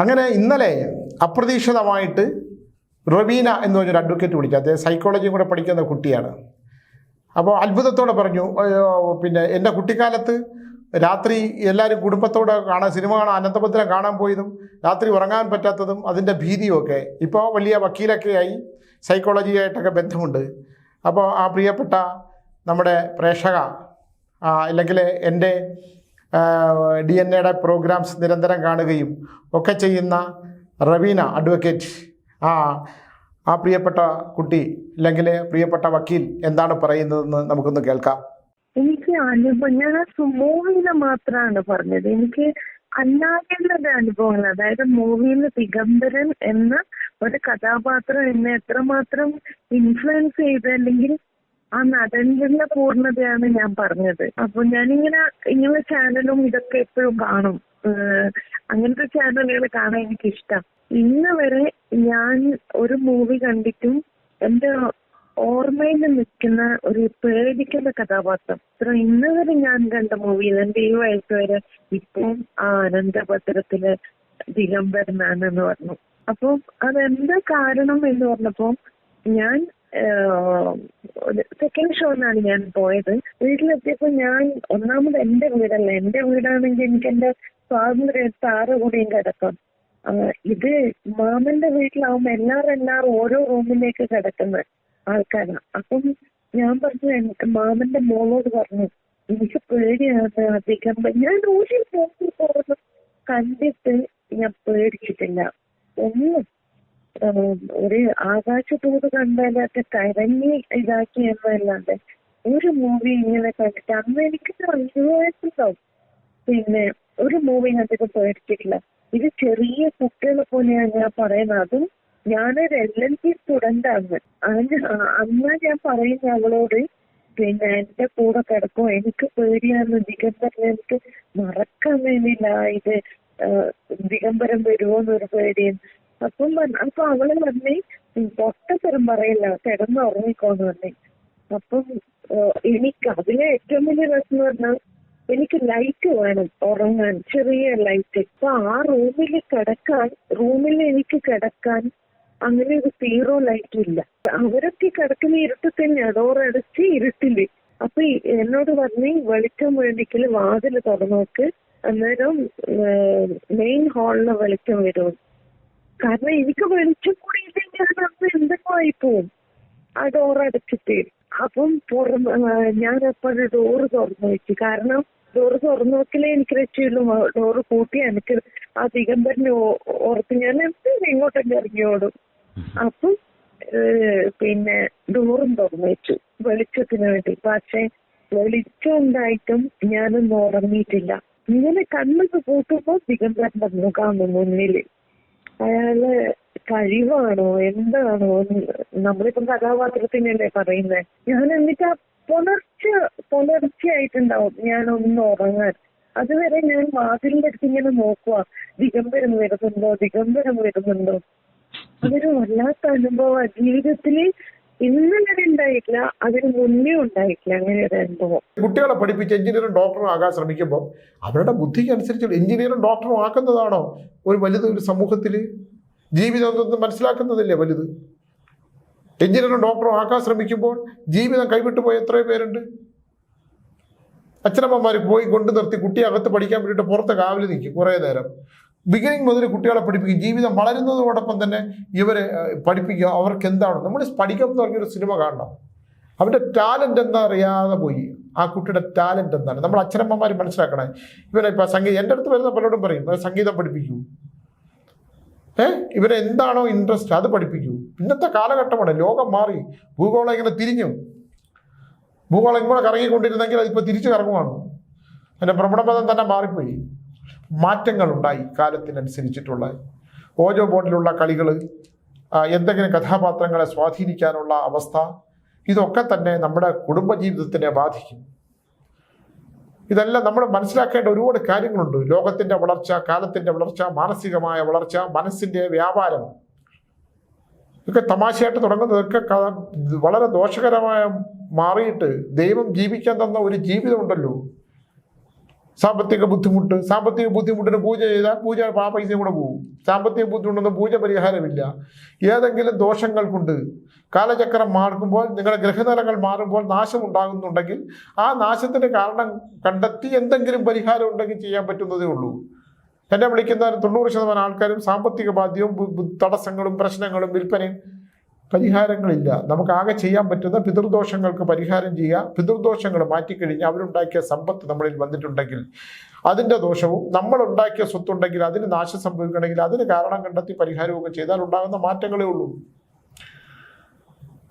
അങ്ങനെ ഇന്നലെ അപ്രതീക്ഷിതമായിട്ട് റബീന എന്ന് പറഞ്ഞൊരു അഡ്വക്കേറ്റ് വിളിച്ചു. അദ്ദേഹം സൈക്കോളജിയും കൂടെ പഠിക്കുന്ന കുട്ടിയാണ്. അപ്പോൾ അത്ഭുതത്തോടെ പറഞ്ഞു പിന്നെ എന്റെ കുട്ടിക്കാലത്ത് രാത്രി എല്ലാവരും കുടുംബത്തോടെ കാണാൻ സിനിമ കാണാൻ അനന്തപത്രം കാണാൻ പോയതും രാത്രി ഉറങ്ങാൻ പറ്റാത്തതും അതിന്റെ ഭീതിയും ഒക്കെ ഇപ്പോൾ വലിയ വക്കീലൊക്കെ ആയി സൈക്കോളജിയായിട്ടൊക്കെ ബന്ധമുണ്ട്. അപ്പോൾ ആ പ്രിയപ്പെട്ട നമ്മുടെ പ്രേക്ഷക അല്ലെങ്കിൽ എന്റെ ഡി എൻ എയുടെ പ്രോഗ്രാംസ് നിരന്തരം കാണുകയും ഒക്കെ ചെയ്യുന്ന റവീന അഡ്വക്കേറ്റ് ആ ആ പ്രിയപ്പെട്ട കുട്ടി അല്ലെങ്കിൽ പ്രിയപ്പെട്ട വക്കീൽ എന്താണ് പറയുന്നതെന്ന് നമുക്കൊന്ന് കേൾക്കാം. എനിക്ക് അനുഭവം ഞാൻ ആ മൂവിയിൽ മാത്രമാണ് പറഞ്ഞത്. എനിക്ക് അല്ലാതെയുള്ള അനുഭവങ്ങൾ അതായത് മൂവിയിൽ ദിഗംബരൻ എന്ന ഒരു കഥാപാത്രം എന്നെ എത്രമാത്രം ഇൻഫ്ലുവൻസ് ചെയ്ത് അല്ലെങ്കിൽ ആ നടന്റെ പൂർണതയാണ് ഞാൻ പറഞ്ഞത്. അപ്പൊ ഞാനിങ്ങനെ ഇങ്ങനെ ചാനലും ഇതൊക്കെ എപ്പോഴും കാണും. ഏഹ് അങ്ങനത്തെ ചാനലുകൾ കാണാൻ എനിക്ക് ഇഷ്ടം ഇന്ന് വരെ ഞാൻ ഒരു മൂവി കണ്ടിട്ടും എന്റെ ഓർമ്മയിൽ നിൽക്കുന്ന ഒരു പേടിക്കുന്ന കഥാപാത്രം. ഇന്ന് വരെ ഞാൻ കണ്ട മൂവിയിൽ എന്റെ ഈ വയസ്സ് വരെ ഇപ്പം ആ അനന്തപത്രത്തിലെ ദിഗംബരനാണെന്ന് പറഞ്ഞു. അപ്പൊ അതെന്താ കാരണം എന്ന് പറഞ്ഞപ്പോ ഞാൻ സെക്കൻഡ് ഷോന്നാണ് ഞാൻ പോയത്. വീട്ടിലെത്തിയപ്പോൾ ഞാൻ ഒന്നാമത് എന്റെ വീടല്ല എന്റെ വീടാണെങ്കിൽ എനിക്ക് എന്റെ സ്വാതന്ത്ര്യം താറ് കൂടിയും കിടക്കാം ഇത് മാമന്റെ വീട്ടിലാവുമ്പോ എല്ലാവരും എല്ലാവരും ഓരോ റൂമിലേക്ക് കിടക്കുന്ന ആൾക്കാരാണ് അപ്പം ഞാൻ പറഞ്ഞു മാമന്റെ മോളോട് പറഞ്ഞു എനിക്ക് പേടിയാണ് അധികം. ഞാൻ ഒരു പോകുന്നു കണ്ടിട്ട് ഞാൻ പേടിച്ചിട്ടില്ല. ഒന്നും ഒരു ആകാശത്തോട് കണ്ടാലത്തെ കരഞ്ഞി ഇതാക്കി എന്നല്ലാണ്ട് ഒരു മൂവി ഇങ്ങനെ കണ്ടിട്ട് അന്ന് എനിക്ക് അനുഭവമായിട്ടുണ്ടാവും പിന്നെ ഒരു മൂവി കണ്ടിട്ട് പേടിച്ചിട്ടില്ല ഇത് ചെറിയ കുട്ടികളെ പോലെയാണ് ഞാൻ പറയുന്നത്. അതും ഞാനൊരു എൽ എൽ പി സ്റ്റുഡന്റ് ആണ്. അതിന് അ- അന്നാ ഞാൻ പറയുന്ന അവളോട് പിന്നെ എന്റെ കൂടെ കിടക്കും എനിക്ക് പേടിയാണ് ദിഗംബരം എനിക്ക് മറക്കാൻ വേണ്ടിയില്ല ഇത് ആ, ദിഗംബരം വരുമോന്നൊരു പേടിയും അപ്പം പറഞ്ഞ- അപ്പൊ അവൾ പറഞ്ഞേ പൊട്ടത്തരം പറയില്ല കിടന്ന് ഉറങ്ങിക്കോന്ന് പറഞ്ഞേ അപ്പം എനിക്ക് അതിലെ ഏറ്റവും വലിയ രസം എന്ന് പറഞ്ഞാൽ എനിക്ക് ലൈറ്റ് വേണം ഉറങ്ങാൻ ചെറിയ ലൈറ്റ്. അപ്പൊ ആ റൂമിൽ കിടക്കാൻ റൂമിൽ എനിക്ക് കിടക്കാൻ അങ്ങനെ ഒരു സീറോ ലൈറ്റ് ഇല്ല. അവരൊക്കെ കിടക്കുന്ന ഇരുട്ട് തന്നെ ഡോറടച്ച് ഇരുട്ടിൽ. അപ്പൊ എന്നോട് പറഞ്ഞ് വെളിച്ചം വേണ്ടിക്കൽ വാതിൽ തുറന്നോക്ക്. അന്നേരം മെയിൻ ഹാളിലെ വെളിച്ചം വരും. കാരണം എനിക്ക് വെളിച്ചം കൂടി ഞാൻ അന്ന് എന്തൊക്കെ ആയിപ്പോവും ആ ഡോർ അടച്ചിട്ട് അപ്പം പുറം ഞാൻ അപ്പോഴും ഡോറ് തുറന്നു വെച്ചു. കാരണം ഡോറ് തുറന്നു വെക്കലേ എനിക്ക് രക്ഷയുള്ളൂ. ഡോറ് കൂട്ടി എനിക്ക് ആ ദിഗംബരനെ ഓർത്ത് ഞാൻ എന്തെങ്കിലും ഇങ്ങോട്ടൊക്കെ ഇറങ്ങിയോടും. അപ്പം പിന്നെ ഡോറും തുറന്നു വെച്ചു വെളിച്ചത്തിന് വേണ്ടി. പക്ഷെ വെളിച്ചം ഉണ്ടായിട്ടും ഞാനൊന്നും ഉറങ്ങിയിട്ടില്ല. ഇങ്ങനെ കണ്ണൊക്കെ പൂട്ടുമ്പോ ദിഗംബരന്റെ മുഖാണ് മുന്നിൽ. അയാൾ കഴിവാണോ? എന്താണോ? നമ്മളിപ്പം കഥാപാത്രത്തിനല്ലേ എന്നിട്ട് ആ പുലർച്ചെ ഒന്ന് ഉറങ്ങാൻ. അതുവരെ ഞാൻ വാതിലിന്റെ അടുത്ത് ഇങ്ങനെ നോക്കുക ദിഗംബരം വരുന്നുണ്ടോ? ദിഗംബരം വരുന്നുണ്ടോ? അതൊരു വല്ലാത്ത അനുഭവാ ജീവിതത്തിൽ ഇന്നലെ ഉണ്ടായിട്ടില്ല അതിന് മുന്നേ ഉണ്ടായിട്ടില്ല അങ്ങനെ ഒരു അനുഭവം. കുട്ടികളെ പഠിപ്പിച്ച് എഞ്ചിനീയറും ഡോക്ടറും ആകാൻ ശ്രമിക്കുമ്പോൾ അവരുടെ ബുദ്ധിക്ക് അനുസരിച്ച് എഞ്ചിനീയറും ഡോക്ടറും ആക്കുന്നതാണോ ഒരു വലുത് ഒരു സമൂഹത്തിൽ ജീവിതം മനസ്സിലാക്കുന്നതല്ലേ വലുത്? എഞ്ചിനീയറും ഡോക്ടറും ആക്കാൻ ശ്രമിക്കുമ്പോൾ ജീവിതം കൈവിട്ടു പോയ എത്രയോ പേരുണ്ട്. അച്ഛനമ്മമാർ പോയി കൊണ്ടു നിർത്തി കുട്ടിയെ അകത്ത് പഠിക്കാൻ വേണ്ടിയിട്ട് പുറത്ത് കാവിൽ നിൽക്കും കുറേ നേരം. ബിഗിനിങ് മുതൽ കുട്ടികളെ പഠിപ്പിക്കും. ജീവിതം വളരുന്നതോടൊപ്പം തന്നെ ഇവരെ പഠിപ്പിക്കുക. അവർക്ക് എന്താണ് നമ്മൾ പഠിക്കാം എന്ന് പറഞ്ഞൊരു സിനിമ കാണണം. അവന്റെ ടാലന്റ് എന്താ അറിയാതെ പോയി. ആ കുട്ടിയുടെ ടാലന്റ് എന്താണ് നമ്മൾ അച്ഛനമ്മമാർ മനസ്സിലാക്കണേ. ഇവരെ ഇപ്പം സംഗീതം എന്റെ അടുത്ത് വരുന്ന പലരോടും പറയും "ഇവനെ സംഗീതം പഠിപ്പിക്കൂ. ഏ? ഇവരെ എന്താണോ ഇൻട്രസ്റ്റ് അത് പഠിപ്പിക്കൂ. ഇന്നത്തെ കാലഘട്ടമാണ്. ലോകം മാറി. ഭൂഗോളം ഇങ്ങനെ തിരിഞ്ഞു. ഭൂഗോളം ഇങ്ങോട്ട് കറങ്ങിക്കൊണ്ടിരുന്നെങ്കിൽ അതിപ്പോൾ തിരിച്ചു കറങ്ങുവാണ്. അതിന്റെ ഭ്രമണപഥം തന്നെ മാറിപ്പോയി. മാറ്റങ്ങളുണ്ടായി കാലത്തിനനുസരിച്ചിട്ടുള്ള. ഓരോ ബോർഡിലുള്ള കളികൾ എന്തെങ്കിലും കഥാപാത്രങ്ങളെ സ്വാധീനിക്കാനുള്ള അവസ്ഥ ഇതൊക്കെ തന്നെ നമ്മുടെ കുടുംബജീവിതത്തിനെ ബാധിക്കും. ഇതെല്ലാം നമ്മൾ മനസ്സിലാക്കേണ്ട ഒരുപാട് കാര്യങ്ങളുണ്ട്. ലോകത്തിന്റെ വളർച്ച കാലത്തിന്റെ വളർച്ച മാനസികമായ വളർച്ച മനസ്സിന്റെ വ്യാപാരം. ഇതൊക്കെ തമാശയായിട്ട് തുടങ്ങുന്നതൊക്കെ വളരെ ദോഷകരമായ മാറിയിട്ട് ദൈവം ജീവിക്കാൻ തന്ന ഒരു ജീവിതമുണ്ടല്ലോ. സാമ്പത്തിക ബുദ്ധിമുട്ട് സാമ്പത്തിക ബുദ്ധിമുട്ടിന് പൂജ ചെയ്താൽ പൂജ ആ പൈസയും കൂടെ പോകും. സാമ്പത്തിക ബുദ്ധിമുട്ടൊന്നും പൂജ പരിഹാരമില്ല. ഏതെങ്കിലും ദോഷങ്ങൾ കൊണ്ട് കാലചക്രം മാറുമ്പോൾ നിങ്ങളുടെ ഗ്രഹനിലകൾ മാറുമ്പോൾ നാശം ഉണ്ടാകുന്നുണ്ടെങ്കിൽ ആ നാശത്തിന് കാരണം കണ്ടെത്തി എന്തെങ്കിലും പരിഹാരം ഉണ്ടെങ്കിൽ ചെയ്യാൻ പറ്റുന്നതേ ഉള്ളൂ. എന്നെ വിളിക്കുന്ന തൊണ്ണൂറ് ശതമാനം ആൾക്കാരും സാമ്പത്തിക ബാധ്യവും തടസ്സങ്ങളും പ്രശ്നങ്ങളും വിൽപ്പനയും പരിഹാരങ്ങളില്ല. നമുക്ക് ആകെ ചെയ്യാൻ പറ്റുന്ന പിതൃദോഷങ്ങൾക്ക് പരിഹാരം ചെയ്യുക. പിതൃദോഷങ്ങൾ മാറ്റിക്കഴിഞ്ഞ് അവരുണ്ടാക്കിയ സമ്പത്ത് നമ്മളിൽ വന്നിട്ടുണ്ടെങ്കിൽ അതിന്റെ ദോഷവും നമ്മൾ ഉണ്ടാക്കിയ സ്വത്തുണ്ടെങ്കിൽ അതിന് നാശം സംഭവിക്കണമെങ്കിൽ അതിന് കാരണം കണ്ടെത്തി പരിഹാരമൊക്കെ ചെയ്താൽ ഉണ്ടാകുന്ന മാറ്റങ്ങളേ ഉള്ളൂ.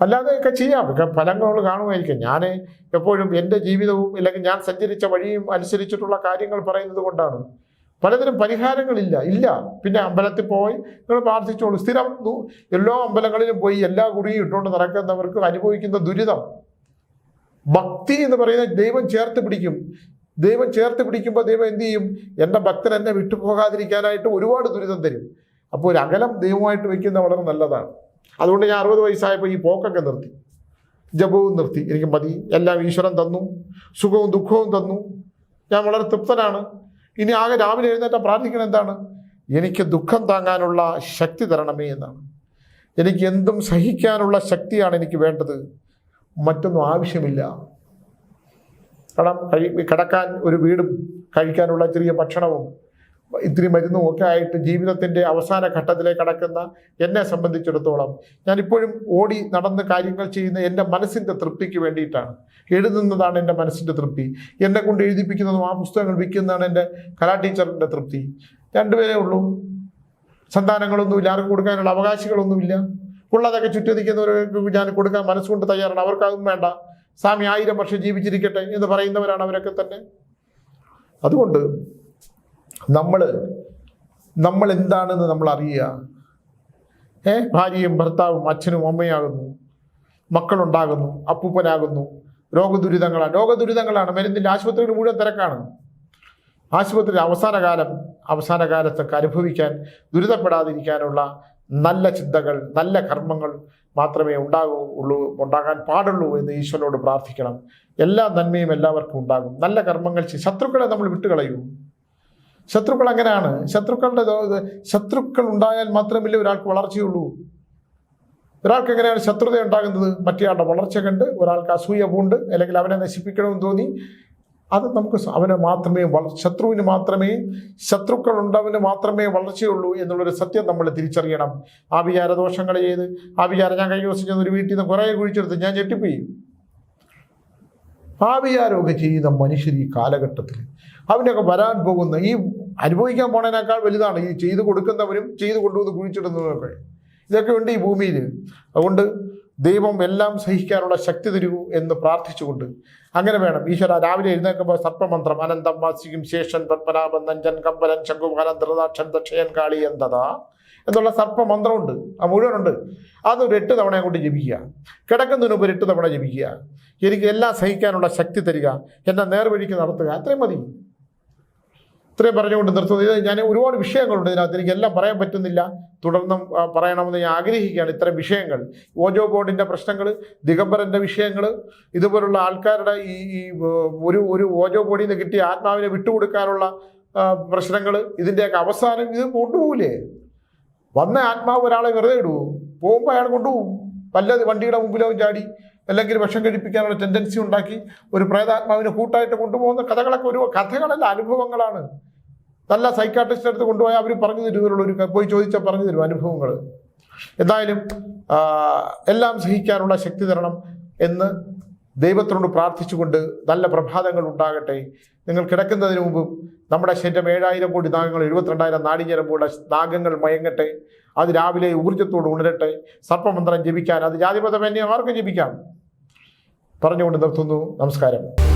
അല്ലാതെയൊക്കെ ചെയ്യാം. ഫലങ്ങൾ കാണുമായിരിക്കും. ഞാൻ എപ്പോഴും എന്റെ ജീവിതവും അല്ലെങ്കിൽ ഞാൻ സഞ്ചരിച്ച വഴിയും അനുസരിച്ചിട്ടുള്ള കാര്യങ്ങൾ പറയുന്നത് കൊണ്ടാണ്. പലതിനും പരിഹാരങ്ങളില്ല ഇല്ല. പിന്നെ അമ്പലത്തിൽ പോയി നിങ്ങൾ പ്രാർത്ഥിച്ചോളൂ. സ്ഥിരം എല്ലാ അമ്പലങ്ങളിലും പോയി എല്ലാ കുറിയും ഇട്ടുകൊണ്ട് നടക്കുന്നവർക്ക് അനുഭവിക്കുന്ന ദുരിതം. ഭക്തി എന്ന് പറയുന്ന ദൈവം ചേർത്ത് പിടിക്കും. ദൈവം ചേർത്ത് പിടിക്കുമ്പോൾ ദൈവം എന്ത് ചെയ്യും? എന്റെ ഭക്തൻ എന്നെ വിട്ടുപോകാതിരിക്കാനായിട്ട് ഒരുപാട് ദുരിതം തരും. അപ്പോൾ ഒരു അകലം ദൈവമായിട്ട് വെക്കുന്ന വളരെ നല്ലതാണ്. അതുകൊണ്ട് ഞാൻ അറുപത് വയസ്സായപ്പോൾ ഈ പോക്കൊക്കെ നിർത്തി. ജപവും നിർത്തി. എനിക്ക് മതി. എല്ലാം ഈശ്വരൻ തന്നു. സുഖവും ദുഃഖവും തന്നു. ഞാൻ വളരെ തൃപ്തനാണ്. ഇനി ആകെ രാവിലെ എഴുന്നേറ്റ പ്രാർത്ഥിക്കണം എന്താണ്? എനിക്ക് ദുഃഖം താങ്ങാനുള്ള ശക്തി തരണമേ എന്നാണ്. എനിക്ക് എന്തും സഹിക്കാനുള്ള ശക്തിയാണ് എനിക്ക് വേണ്ടത്. മറ്റൊന്നും ആവശ്യമില്ല. കാരണം കഴി കിടക്കാൻ ഒരു വീടും കഴിക്കാനുള്ള ചെറിയ ഭക്ഷണവും ഇത്തിരി മരുന്നും ഒക്കെ ആയിട്ട് ജീവിതത്തിന്റെ അവസാന ഘട്ടത്തിലേക്ക് കടക്കുന്ന എന്നെ സംബന്ധിച്ചിടത്തോളം ഞാനിപ്പോഴും ഓടി നടന്ന് കാര്യങ്ങൾ ചെയ്യുന്ന എന്റെ മനസ്സിന്റെ തൃപ്തിക്ക് വേണ്ടിയിട്ടാണ്. എഴുതുന്നതാണ് എന്റെ മനസ്സിന്റെ തൃപ്തി. എന്നെ കൊണ്ട് എഴുതിപ്പിക്കുന്നതും ആ പുസ്തകങ്ങൾ വിൽക്കുന്നതാണ് എന്റെ കലാ ടീച്ചറിന്റെ തൃപ്തി. രണ്ടുപേരേ ഉള്ളൂ. സന്താനങ്ങളൊന്നുമില്ല ആർക്കും കൊടുക്കാനുള്ള അവകാശികളൊന്നുമില്ല. ഉള്ളതൊക്കെ ചുറ്റി നിൽക്കുന്നവർക്ക് ഞാൻ കൊടുക്കാൻ മനസ്സുകൊണ്ട് തയ്യാറാണ്. അവർക്കതും വേണ്ട. സ്വാമി ആയിരം വർഷം ജീവിച്ചിരിക്കട്ടെ എന്ന് പറയുന്നവരാണ് അവരൊക്കെ തന്നെ. അതുകൊണ്ട് നമ്മൾ നമ്മൾ എന്താണെന്ന് നമ്മൾ അറിയുക ഏ? ഭാര്യയും ഭർത്താവും അച്ഛനും അമ്മയാകുന്നു. മക്കളുണ്ടാകുന്നു അപ്പൂപ്പനാകുന്നു. രോഗദുരിതങ്ങളാണ് രോഗദുരിതങ്ങളാണ്. മരുന്നിന്റെ ആശുപത്രിയിൽ മുഴുവൻ തിരക്കാണ്. ആശുപത്രി അവസാന കാലം അവസാന കാലത്തൊക്കെ അനുഭവിക്കാൻ ദുരിതപ്പെടാതിരിക്കാനുള്ള നല്ല ചിന്തകൾ നല്ല കർമ്മങ്ങൾ മാത്രമേ ഉണ്ടാകൂ ഉള്ളൂ ഉണ്ടാകാൻ പാടുള്ളൂ എന്ന് ഈശ്വരനോട് പ്രാർത്ഥിക്കണം. എല്ലാ നന്മയും എല്ലാവർക്കും ഉണ്ടാകും. നല്ല കർമ്മങ്ങൾ ശത്രുക്കളെ നമ്മൾ വിട്ടുകളയൂ. ശത്രുക്കൾ അങ്ങനെയാണ്. ശത്രുക്കളുടെ ശത്രുക്കൾ ഉണ്ടായാൽ മാത്രമല്ലേ ഒരാൾക്ക് വളർച്ചയുള്ളൂ. ഒരാൾക്ക് എങ്ങനെയാണ് ശത്രുത ഉണ്ടാകുന്നത്? മറ്റേയാളുടെ വളർച്ച കണ്ട് ഒരാൾക്ക് അസൂയ പൂണ്ട് അല്ലെങ്കിൽ അവനെ നശിപ്പിക്കണമെന്ന് തോന്നി. അത് നമുക്ക് അവന് മാത്രമേ ശത്രുവിന് മാത്രമേ ശത്രുക്കൾ ഉണ്ടവന് മാത്രമേ വളർച്ചയുള്ളൂ എന്നുള്ളൊരു സത്യം നമ്മൾ തിരിച്ചറിയണം. ആ വിചാരദോഷങ്ങൾ ചെയ്ത് ആ വിചാരം ഞാൻ കഴിഞ്ഞ ദിവസം ഒരു വീട്ടിൽ നിന്ന് കുറേ കുഴിച്ചെടുത്ത് ഞാൻ ഞെട്ടിപ്പോയി. ആ വിചാരമൊക്കെ ചെയ്യുന്ന മനുഷ്യർ ഈ കാലഘട്ടത്തിൽ. അവനൊക്കെ വരാൻ പോകുന്ന ഈ അനുഭവിക്കാൻ പോണതിനേക്കാൾ വലുതാണ്. ഈ ചെയ്തു കൊടുക്കുന്നവരും ചെയ്തു കൊണ്ടുവന്ന് കുഴിച്ചിടുന്നവരൊക്കെ ഇതൊക്കെ ഉണ്ട് ഈ ഭൂമിയിൽ. അതുകൊണ്ട് ദൈവം എല്ലാം സഹിക്കാനുള്ള ശക്തി തരൂ എന്ന് പ്രാർത്ഥിച്ചുകൊണ്ട് അങ്ങനെ വേണം. ഈശ്വര രാവിലെ എഴുന്നേൽക്കുമ്പോൾ സർപ്പമന്ത്രം അനന്തം വാസിക്കും ശേഷൻ പത്മനാഭൻ നഞ്ചൻ കമ്പലൻ ശംഖുകാലൻ ധൃതാക്ഷൻ ദക്ഷയൻ കാളി എന്തതാ? എന്നുള്ള സർപ്പമന്ത്രമുണ്ട്. ആ മുഴുവനുണ്ട്. അതൊരു എട്ട് തവണ കൊണ്ട് ജപിക്കുക. കിടക്കുന്നതിന് മുമ്പ് എട്ട് തവണ ജപിക്കുക. എനിക്ക് എല്ലാം സഹിക്കാനുള്ള ശക്തി തരിക എന്നെ നേർവഴിക്ക് നടത്തുക അത്രയും മതി. ഇത്രയും പറഞ്ഞുകൊണ്ട് നിർത്തുന്നത് ഇത് ഞാൻ ഒരുപാട് വിഷയങ്ങളുണ്ട് ഇതിനകത്ത്. എനിക്ക് എല്ലാം പറയാൻ പറ്റുന്നില്ല. തുടർന്നും പറയണമെന്ന് ഞാൻ ആഗ്രഹിക്കുകയാണ്. ഇത്തരം വിഷയങ്ങൾ ഓജോ ബോർഡിന്റെ പ്രശ്നങ്ങൾ ദിഗംബരന്റെ വിഷയങ്ങൾ ഇതുപോലുള്ള ആൾക്കാരുടെ ഈ ഈ ഒരു ഒരു ഓജോ ബോർഡിൽ നിന്ന് കിട്ടിയ ആത്മാവിനെ വിട്ടുകൊടുക്കാനുള്ള പ്രശ്നങ്ങൾ ഇതിന്റെയൊക്കെ അവസാനം ഇത് കൊണ്ടുപോകില്ലേ വന്ന ആത്മാവ് ഒരാളെ വെറുതെ ഇടുവോ? പോകുമ്പോൾ അയാൾ കൊണ്ടുപോകും. വല്ലത് വണ്ടിയുടെ മുമ്പിലോ ചാടി അല്ലെങ്കിൽ വിഷം കഴിപ്പിക്കാനുള്ള ടെൻഡൻസി ഉണ്ടാക്കി ഒരു പ്രേതാത്മാവിനെ കൂട്ടായിട്ട് കൊണ്ടുപോകുന്ന കഥകളൊക്കെ ഒരു കഥകളല്ല അനുഭവങ്ങളാണ്. നല്ല സൈക്കാട്രിസ്റ്റ് അടുത്ത് കൊണ്ടുപോയാൽ അവർ പറഞ്ഞു തരും ഒരു പോയി ചോദിച്ചാൽ പറഞ്ഞു തരും അനുഭവങ്ങൾ എന്തായാലും എല്ലാം സഹിക്കാനുള്ള ശക്തി തരണം എന്ന് ദൈവത്തിനോട് പ്രാർത്ഥിച്ചുകൊണ്ട് നല്ല പ്രഭാതങ്ങൾ ഉണ്ടാകട്ടെ. നിങ്ങൾ കിടക്കുന്നതിന് മുമ്പ് നമ്മുടെ ശരീരം ഏഴായിരം കോടി നാഗങ്ങൾ എഴുപത്തിരണ്ടായിരം നാടിഞ്ഞരമ്പുള്ള നാഗങ്ങൾ മയങ്ങട്ടെ. അത് രാവിലെ ഊർജത്തോട് ഉണരട്ടെ. സർപ്പമന്ത്രം ജപിക്കാൻ അത് എന്നെ ആർക്കും ജപിക്കാം. പറഞ്ഞുകൊണ്ട് നിർത്തുന്നു. നമസ്കാരം.